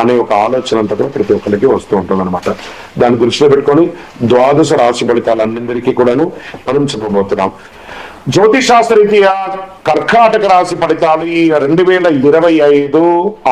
అనే ఒక ఆలోచన అంతా కూడా ప్రతి ఒక్కరికి వస్తూ ఉంటుంది అనమాట దాన్ని దృష్టిలో పెట్టుకొని ద్వాదశ రాశి ఫలితాలన్నింటికీ కూడాను మనం చెప్పబోతున్నాం. జ్యోతిషాస్త్రరీత్యా కర్కాటక రాశి ఫలితాలు ఈ రెండు వేల ఇరవై ఐదు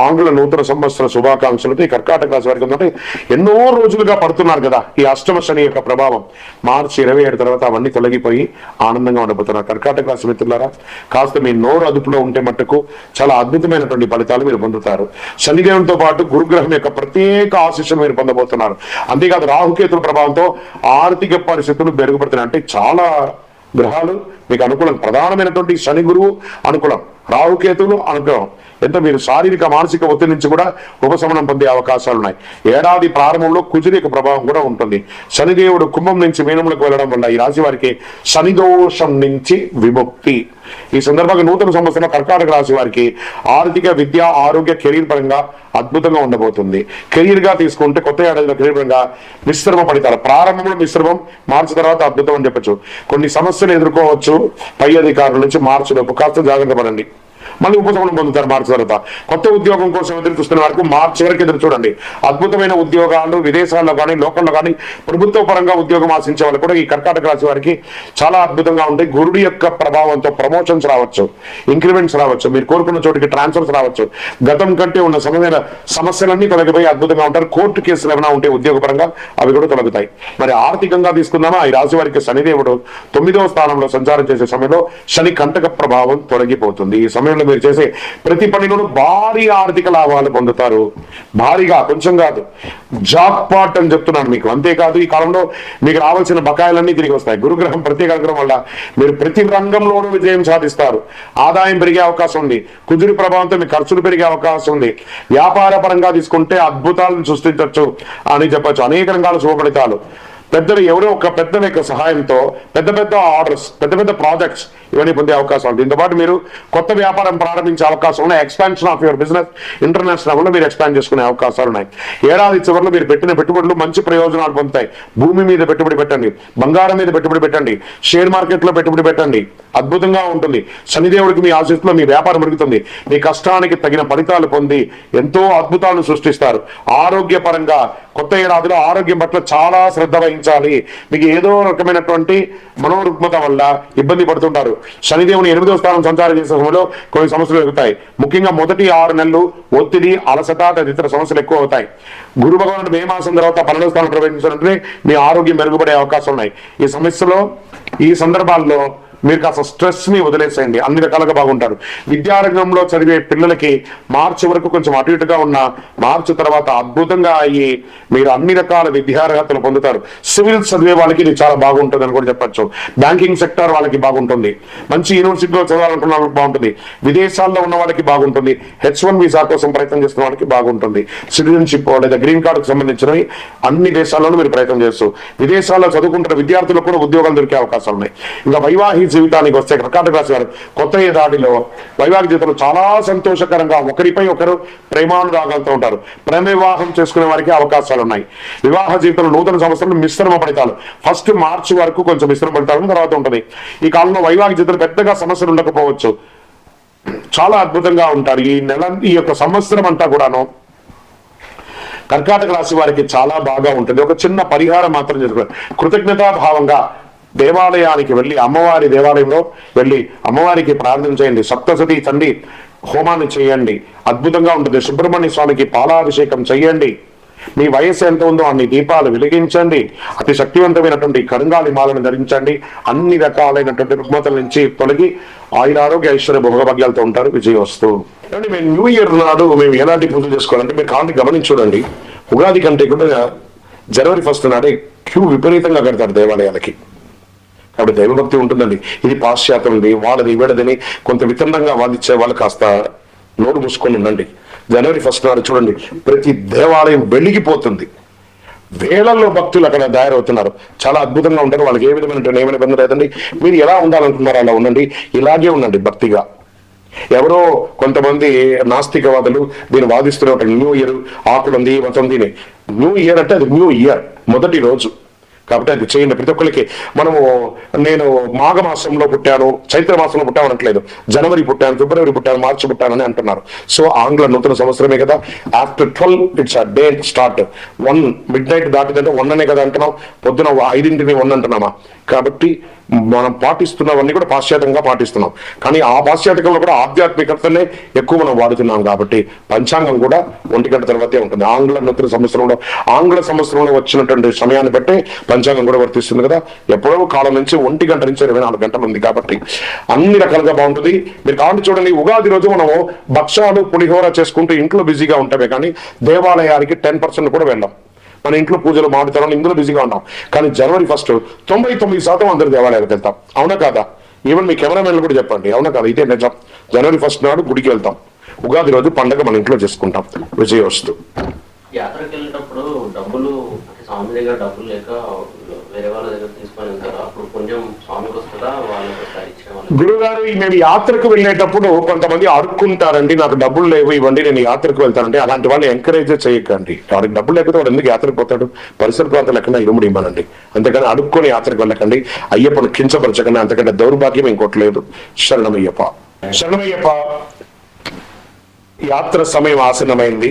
ఆంగ్ల నూతన సంవత్సర శుభాకాంక్షలతో ఈ కర్కాటక రాశి వారికి ఏంటంటే ఎన్నో రోజులుగా పడుతున్నారు కదా ఈ అష్టమ శని యొక్క ప్రభావం. మార్చి ఇరవై ఏడు తర్వాత అవన్నీ తొలగిపోయి ఆనందంగా ఉండబోతున్నారు. కర్కాటక రాశి మిత్రులారా కాస్త మీ నోరు అదుపులో ఉంటే మట్టుకు చాలా అద్భుతమైనటువంటి ఫలితాలు మీరు పొందుతారు. శనిదేవునితో పాటు గురుగ్రహం యొక్క ప్రత్యేక ఆశీస్సులు మీరు పొందబోతున్నారు. అంతేకాదు రాహుకేతుల ప్రభావంతో ఆర్థిక పరిస్థితులు మెరుగుపడుతున్నాయి. అంటే చాలా గ్రహాలు మీకు అనుకూలం ప్రధానమైనటువంటి శని గురువు అనుకూలం. రాహుకేతువులు అనుకూలం అంటే మీరు శారీరక మానసిక ఒత్తిడి నుంచి కూడా ఉపశమనం పొందే అవకాశాలు ఉన్నాయి. ఏడాది ప్రారంభంలో కుజుని యొక్క ప్రభావం కూడా ఉంటుంది. శనిదేవుడు కుంభం నుంచి మీనములకు వెళ్ళడం వల్ల ఈ రాశి వారికి శనిదోషం నుంచి విముక్తి. ఈ సందర్భంగా నూతన సంవత్సరం కర్కాటక రాశి వారికి ఆర్థిక విద్య ఆరోగ్య కెరీర్ పరంగా అద్భుతంగా ఉండబోతుంది. కెరీర్గా తీసుకుంటే కొత్త ఏడాదిలో కెరీర్ పరంగా మిశ్రమ ఫలితాలు. ప్రారంభంలో మిశ్రమం మార్చి తర్వాత అద్భుతం అని చెప్పచ్చు. కొన్ని సమస్యలు ఎదుర్కోవచ్చు. పై అధికారుల నుంచి మార్చిలోపు. కాస్త జాగ్రత్త పడండి. మళ్ళీ ఉపశమనం పొందుతారు మార్చి తర్వాత కొత్త ఉద్యోగం కోసం ఎదురు చూస్తున్న వరకు మార్చి వరకు ఎదురు చూడండి. అద్భుతమైన ఉద్యోగాలు విదేశాల్లో కానీ లోకల్లో కానీ ప్రభుత్వ పరంగా ఉద్యోగం ఆశించే వాళ్ళు కూడా ఈ కర్కాటక రాశి వారికి చాలా అద్భుతంగా ఉంటాయి. గురుడి యొక్క ప్రభావంతో ప్రమోషన్స్ రావచ్చు ఇంక్రిమెంట్స్ రావచ్చు మీరు కోరుకున్న చోటికి ట్రాన్స్ఫర్స్ రావచ్చు. గతం కంటే ఉన్న సమయమైన సమస్యలన్నీ తొలగిపోయి అద్భుతంగా ఉంటారు. కోర్టు కేసులు ఏమైనా ఉంటే ఉద్యోగపరంగా అవి కూడా తొలగుతాయి. మరి ఆర్థికంగా తీసుకుందామా? ఈ రాశి వారికి శనిదేవుడు తొమ్మిదవ స్థానంలో సంచారం చేసే సమయంలో శని కంటక ప్రభావం తొలగిపోతుంది. ఈ సమయంలో మీరు చేసే ప్రతి పనిలోనూ భారీ ఆర్థిక లాభాలు పొందుతారు. భారీగా కొంచెం కాదు. జాక్ పాట్ అని చెప్తున్నాను మీకు. అంతేకాదు ఈ కాలంలో మీకు రావాల్సిన బకాయిలన్నీ తిరిగి వస్తాయి. గురుగ్రహం ప్రత్యేక అనుగ్రహం వల్ల మీరు ప్రతి రంగంలోనూ విజయం సాధిస్తారు. ఆదాయం పెరిగే అవకాశం ఉంది. కుదురు ప్రభావంతో మీ ఖర్చులు పెరిగే అవకాశం ఉంది. వ్యాపార పరంగా తీసుకుంటే అద్భుతాలను సృష్టించవచ్చు అని చెప్పొచ్చు. అనేక రంగాల శుభఫలితాలు పెద్దలు ఎవరో ఒక పెద్ద యొక్క సహాయంతో పెద్ద పెద్ద ఆర్డర్స్ పెద్ద పెద్ద ప్రాజెక్ట్స్ ఇవన్నీ పొందే అవకాశం ఉంది. దీంతో పాటు మీరు కొత్త వ్యాపారం ప్రారంభించే అవకాశం ఉన్నాయి. Expansion of your business international కూడా మీరు ఎక్స్పాండ్ చేసుకునే అవకాశాలు ఉన్నాయి. ఏడాది చివరిలో మీరు పెట్టిన పెట్టుబడులు మంచి ప్రయోజనాలు పొందుతాయి. భూమి మీద పెట్టుబడి పెట్టండి. బంగారం మీద పెట్టుబడి పెట్టండి. షేర్ మార్కెట్లో పెట్టుబడి పెట్టండి. అద్భుతంగా ఉంటుంది. శనిదేవుడికి మీ ఆశీస్సులో మీ వ్యాపారం పెరుగుతుంది. మీ కష్టానికి తగిన ఫలితాలు పొంది ఎంతో అద్భుతాలను సృష్టిస్తారు. ఆరోగ్యపరంగా కొత్త ఏడాదిలో ఆరోగ్యం పట్ల చాలా శ్రద్ధ వహించాలి. మీకు ఏదో రకమైనటువంటి మనోరుగ్మత వల్ల ఇబ్బంది పడుతుంటారు. శనిదేవుని ఎనిమిదో స్థానం సంచారం చేసే సమయంలో కొన్ని సమస్యలు ఎదుగుతాయి. ముఖ్యంగా మొదటి ఆరు నెలలు ఒత్తిడి అలసట తదితర సమస్యలు ఎక్కువ అవుతాయి. గురు భగవానుడు మే మాసం తర్వాత పన్నెండో స్థానం ప్రవేశించాలంటే మీ ఆరోగ్యం మెరుగుపడే అవకాశం ఉన్నాయి. ఈ సమస్యలో ఈ సందర్భాల్లో మీరు కాస్త స్ట్రెస్ని వదిలేసేయండి. అన్ని రకాలుగా బాగుంటారు. విద్యారంగంలో చదివే పిల్లలకి మార్చి వరకు కొంచెం అటు ఇటుగా ఉన్న మార్చి తర్వాత అద్భుతంగా అయ్యి మీరు అన్ని రకాల విద్యార్హతలు పొందుతారు. సివిల్ చదివే వాళ్ళకి ఇది చాలా బాగుంటుంది అని కూడా చెప్పొచ్చు. బ్యాంకింగ్ సెక్టర్ వాళ్ళకి బాగుంటుంది. మంచి యూనివర్సిటీలో చదవాలనుకున్న వాళ్ళకి బాగుంటుంది. విదేశాల్లో ఉన్న వాళ్ళకి బాగుంటుంది. హెచ్ వన్ వీసా కోసం ప్రయత్నం చేస్తున్న వాళ్ళకి బాగుంటుంది. సిటిజన్షిప్ లేదా గ్రీన్ కార్డుకు సంబంధించినవి అన్ని దేశాల్లోనూ మీరు ప్రయత్నం చేస్తూ విదేశాల్లో చదువుకుంటున్న విద్యార్థులకు కూడా ఉద్యోగాలు దొరికే అవకాశాలు ఉన్నాయి. ఇంకా వైవాహిక జీవితానికి వస్తే కర్కాటక రాశి వారు కొత్త ఏడాదిలో వైవాహిక జీవితంలో చాలా సంతోషకరంగా ఒకరిపై ఒకరు ప్రేమానురాగాలతో ఉంటారు. ప్రేమ వివాహం చేసుకునే వారికి అవకాశాలు ఉన్నాయి వివాహ జీవితంలో నూతన సంవత్సరంలో మిశ్రమ ఫలితాలు. ఫస్ట్ మార్చి వరకు కొంచెం మిశ్రమ ఫలితాలు తర్వాత ఉంటుంది. ఈ కాలంలో వైవాహిక జీవితంలో పెద్దగా సమస్యలు ఉండకపోవచ్చు. చాలా అద్భుతంగా ఉంటారు. ఈ నెల ఈ యొక్క సంవత్సరం అంతా కూడాను కర్కాటక రాశి వారికి చాలా బాగా ఉంటుంది. ఒక చిన్న పరిహారం మాత్రం చేసుకోవాలి. కృతజ్ఞతా భావంగా దేవాలయానికి వెళ్ళి అమ్మవారి దేవాలయంలో వెళ్ళి అమ్మవారికి ప్రార్థన చేయండి. సప్తసతి తండ్రి హోమాన్ని చేయండి. అద్భుతంగా ఉంటుంది. సుబ్రహ్మణ్య స్వామికి పాలాభిషేకం చేయండి. మీ వయస్సు ఎంత ఉందో అన్ని దీపాలు వెలిగించండి. అతి శక్తివంతమైనటువంటి కరుంగాలి మాలను ధరించండి. అన్ని రకాలైనటువంటి రుగ్మతల నుంచి తొలగి ఆయుర ఆరోగ్య ఐశ్వర్య భోగభాగ్యాలతో ఉంటారు. విజయవస్తు మేము న్యూ ఇయర్ నాడు మేము ఎలాంటి పూజలు చేసుకోవాలంటే మీరు కాంతి గమనించుడండి ఉగాది కంటే కూడా జనవరి ఫస్ట్ నాడే క్యూ విపరీతంగా కడతారు దేవాలయాలకి. కాబట్టి దైవభక్తి ఉంటుందండి. ఇది పాశ్చాత్యంది వాళ్ళది వీడదని కొంత వితండంగా వాదించే వాళ్ళు కాస్త నోరు మూసుకొని ఉండండి. జనవరి ఫస్ట్ నాడు చూడండి ప్రతి దేవాలయం వెలిగిపోతుంది. వేలల్లో భక్తులు అక్కడ తయారవుతున్నారు. చాలా అద్భుతంగా ఉంటారు వాళ్ళకి ఏ విధమైన ఏమైనా ఇబ్బంది లేదండి. మీరు ఎలా ఉండాలనుకుంటున్నారో అలా ఉండండి. ఇలాగే ఉండండి భక్తిగా. ఎవరో కొంతమంది నాస్తికవాదులు దీన్ని వాదిస్తున్న ఒక న్యూ ఇయర్ ఆకులుంది మొత్తం దీని న్యూ ఇయర్ అంటే అది న్యూ ఇయర్ మొదటి రోజు. కాబట్టి అది చేయండి. ప్రతి ఒక్కరికి మనము నేను మాఘ మాసంలో పుట్టాను చైత్ర మాసంలో పుట్టాను అనట్లేదు. జనవరి పుట్టాను ఫిబ్రవరి పుట్టాను మార్చి పుట్టాను అని అంటున్నారు. సో ఆంగ్ల నూతన సంవత్సరమే కదా. After twelve it's a day start one midnight దాటిందంటే one అనే కదా అంటున్నాం పొద్దున ఐదింటిని వన్ అంటున్నామా? కాబట్టి మనం పాటిస్తున్నవన్నీ కూడా పాశ్చాత్యంగా పాటిస్తున్నాం. కానీ ఆ పాశ్చాత్యంలో కూడా ఆధ్యాత్మికతనే ఎక్కువ మనం వాడుతున్నాం కాబట్టి పంచాంగం కూడా ఒంటి గంట తర్వాతే ఉంటుంది. ఆంగ్ల నూతన సంవత్సరంలో ఆంగ్ల సంవత్సరంలో వచ్చినటువంటి సమయాన్ని బట్టి పంచాంగం కూడా వర్తిస్తుంది కదా. ఎప్పుడో కాలం నుంచి ఒంటి గంట నుంచి ఇరవై నాలుగు గంటలు ఉంది కాబట్టి అన్ని రకాలుగా బాగుంటుంది. మీరు కావాలి చూడండి ఉగాది రోజు మనము భక్షాలు పులిహోర చేసుకుంటూ ఇంట్లో బిజీగా ఉంటామే కానీ దేవాలయానికి టెన్ పర్సెంట్ కూడా వెళ్ళాం. మన ఇంట్లో పూజలు మాడుతారని ఇందులో బిజీగా ఉన్నాం. కానీ జనవరి ఫస్ట్ తొంభై తొమ్మిది శాతం అందరు దేవాలయాలకు వెళ్తాం. అవునా కాదా? ఈవెన్ మీ కెమెరామెన్లు కూడా చెప్పండి. అవునా కాదా? ఇదే నిజం. జనవరి ఫస్ట్ నాడు గుడికి వెళ్తాం. ఉగాది రోజు పండగ మన ఇంట్లో చేసుకుంటాం. విజయవస్తు యాత్రకు వెళ్ళేటప్పుడు డబ్బులు స్వామి దగ్గర డబ్బులు లేక వేరే వాళ్ళ దగ్గర తీసుకొని వెళ్తారు? అప్పుడు కొంచెం స్వామికి వస్తుందా? వాళ్ళకి గురుగారు మేము యాత్రకు వెళ్ళేటప్పుడు కొంతమంది అడుక్కుంటారండి నాకు డబ్బులు లేవు ఇవ్వండి నేను యాత్రకు వెళ్తానంటే అలాంటి వాళ్ళు ఎంకరేజ్ చేయకండి. వాడికి డబ్బులు లేకపోతే వాడు ఎందుకు యాత్రకు పోతాడు? పరిసర ప్రాంతాలు ఎక్కడ ఇరుముడు ఇవ్వనండి. అంతేకాని అడుక్కొని యాత్రకు వెళ్ళకండి. అయ్యప్పను కించపరచకండి అంతకంటే దౌర్భాగ్యం ఇంకోటి లేదు. శరణమయ్యప్ప. శరణమయ్యప్ప యాత్ర సమయం ఆసనమైంది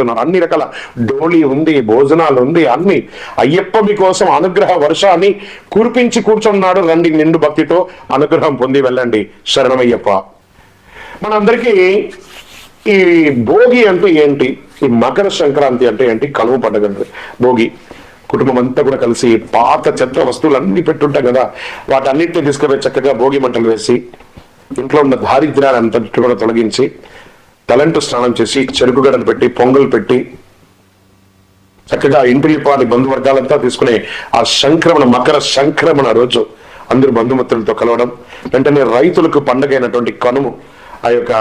అన్ని రకాల డోలీ ఉంది భోజనాలు ఉంది అన్ని. అయ్యప్ప మీకోసం అనుగ్రహ వర్షాన్ని కురిపించి కూర్చున్నాడు రండి నిండు భక్తితో అనుగ్రహం పొంది వెళ్ళండి. శరణమయ్యప్ప. మనందరికీ ఈ భోగి అంటే ఏంటి? ఈ మకర సంక్రాంతి అంటే ఏంటి? కనుమ పండుగ భోగి. కుటుంబం అంతా కూడా కలిసి పాత చెత్త వస్తువులు అన్ని పెట్టుంటాం కదా. వాటన్నిటిని తీసుకుపోయి చక్కగా భోగి మంటలు వేసి ఇంట్లో ఉన్న దారిద్ర్యాన్ని అంతటి కూడా తొలగించి తలంటు స్నానం చేసి చెరుకుగడలు పెట్టి పొంగల్ పెట్టి చక్కగా ఇంటిలిపాని బంధువర్గాలంతా తీసుకునే ఆ సంక్రమణ మకర సంక్రమణ రోజు అందరు బంధుమిత్రులతో కలవడం వెంటనే రైతులకు పండగైనటువంటి కనుము ఆ యొక్క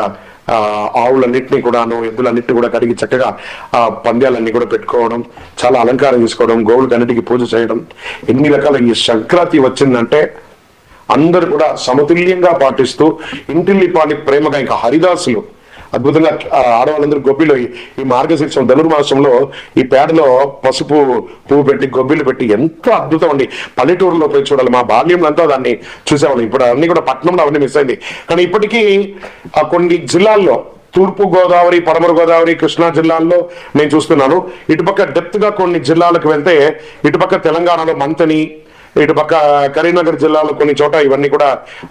ఆవులన్నింటినీ కూడాను ఎద్దులన్నింటినీ కూడా కడిగి చక్కగా ఆ పంద్యాలన్నీ కూడా పెట్టుకోవడం చాలా అలంకారం చేసుకోవడం గోవులకు అన్నిటికీ పూజ చేయడం. ఎన్ని రకాల ఈ సంక్రాంతి వచ్చిందంటే అందరు కూడా సమతుల్యంగా పాటిస్తూ ఇంటిల్లిపాని ప్రేమగా ఇంకా హరిదాసులు అద్భుతంగా ఆడవాళ్ళందరూ గొబ్బిలో ఈ- మార్గశీర్షం ధనుర్మాసంలో ఈ పేడలో పసుపు పువ్వు పెట్టి గొబ్బిలు పెట్టి ఎంతో అద్భుతం అండి. పల్లెటూరులో పోయి చూడాలి. మా బాల్యంలో అంతా దాన్ని చూసేవాళ్ళం. ఇప్పుడు అన్ని కూడా పట్టణంలో అవన్నీ మిస్ అయింది. కానీ ఇప్పటికీ ఆ కొన్ని జిల్లాల్లో తూర్పు గోదావరి పడమర గోదావరి కృష్ణా జిల్లాల్లో నేను చూస్తున్నాను. ఇటుపక్క డెప్త్గా కొన్ని జిల్లాలకు వెళ్తే ఇటుపక్క తెలంగాణలో మంతని ఇటు పక్క కరీంనగర్ జిల్లాలో కొన్ని చోట ఇవన్నీ కూడా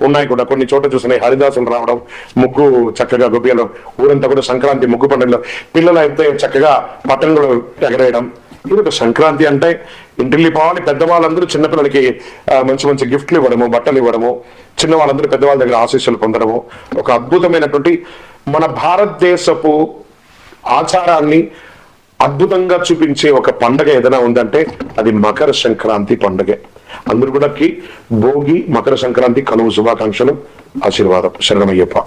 ఉన్నాయి కూడా. కొన్ని చోట చూసినాయి హరిదాసులు రావడం ముగ్గు చక్కగా గొబ్బియలు ఊరంతా కూడా సంక్రాంతి ముగ్గు పండుగలో. పిల్లలు అయితే చక్కగా పట్టణంలో ఎగరేయడం. ఇది ఒక సంక్రాంతి అంటే ఇంటిల్లి పావాలి పెద్దవాళ్ళందరూ చిన్నపిల్లలకి మంచి మంచి గిఫ్ట్లు ఇవ్వడము బట్టలు ఇవ్వడము చిన్న వాళ్ళందరూ పెద్దవాళ్ళ దగ్గర ఆశీస్సులు పొందడము. ఒక అద్భుతమైనటువంటి మన భారతదేశపు ఆచారాన్ని అద్భుతంగా చూపించే ఒక పండగ ఏదైనా ఉందంటే అది మకర సంక్రాంతి పండుగే. అందరూ కూడా భోగి మకర సంక్రాంతి కలువు శుభాకాంక్షలు. ఆశీర్వాదం. శరణమయ్యప్ప.